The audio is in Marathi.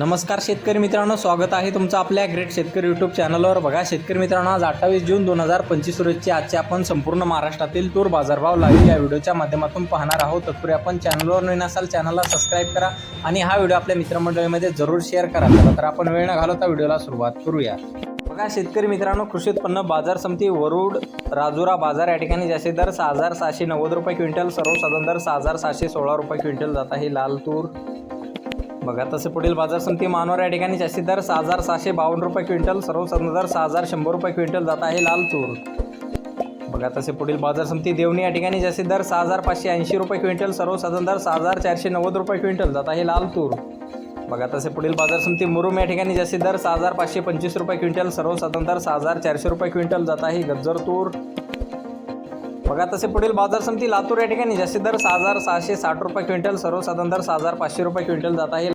नमस्कार शेतकरी मित्रांनो स्वागत आहे तुमचं आपल्या ग्रेट शेतकरी यूट्यूब चॅनलवर बघा शेतकरी मित्रांनो आज अठ्ठावीस जून दोन हजार पंचवीस रोजची आजचे आपण संपूर्ण महाराष्ट्रातील तूर बाजारभाव लाईव्ह या व्हिडिओच्या माध्यमातून पाहणार आहोत. तत्पूर्वी आपण चॅनलवर नवीन असाल चॅनलला सबस्क्राईब करा आणि हा व्हिडिओ आपल्या मित्रमंडळीमध्ये जरूर शेअर करा. तर आपण वेळ न घालवता व्हिडिओला सुरुवात करूया. बघा शेतकरी मित्रांनो कृषी उत्पन्न बाजार समिती वरुड राजुरा बाजार या ठिकाणी जास्तीत दर सहा हजार सहाशे नव्वद रुपये क्विंटल सर्वसाधारण दर सहा हजार सहाशे सोळा रुपये क्विंटल जात आहे. लाल तूर बघा तसे पुढील बाजार समिती मानवर या ठिकाणी जास्तीत दर सहा हजार सहाशे बावन्न रुपये क्विंटल सर्वसाधारण दर सहा हजार शंभर रुपये क्विंटल जात आहे लाल तूर. बघा तसे पुढील बाजार समिती देवणी या ठिकाणी जास्ती दर सहा हजार पाचशे ऐंशी रुपये क्विंटल सर्वसाधारण दर सहा हजार चारशे नव्वद रुपये क्विंटल जात आहे लाल तूर. बघा तसे पुढील बाजार समिती मुरुम या ठिकाणी जास्ती दर सहा हजार पाचशे पंचवीस रुपये क्विंटल सर्वसाधारण दर सहा हजार चारशे रुपये क्विंटल जात आहे गज्जर तूर. बघा तसे पुढील बाजार समिती लातूर या ठिकाणी जास्तीत दर सहा हजार सहाशे साठ रुपये क्विंटल सर्वसाधारण दर सहा हजार पाचशे रुपये क्विंटल जात आहे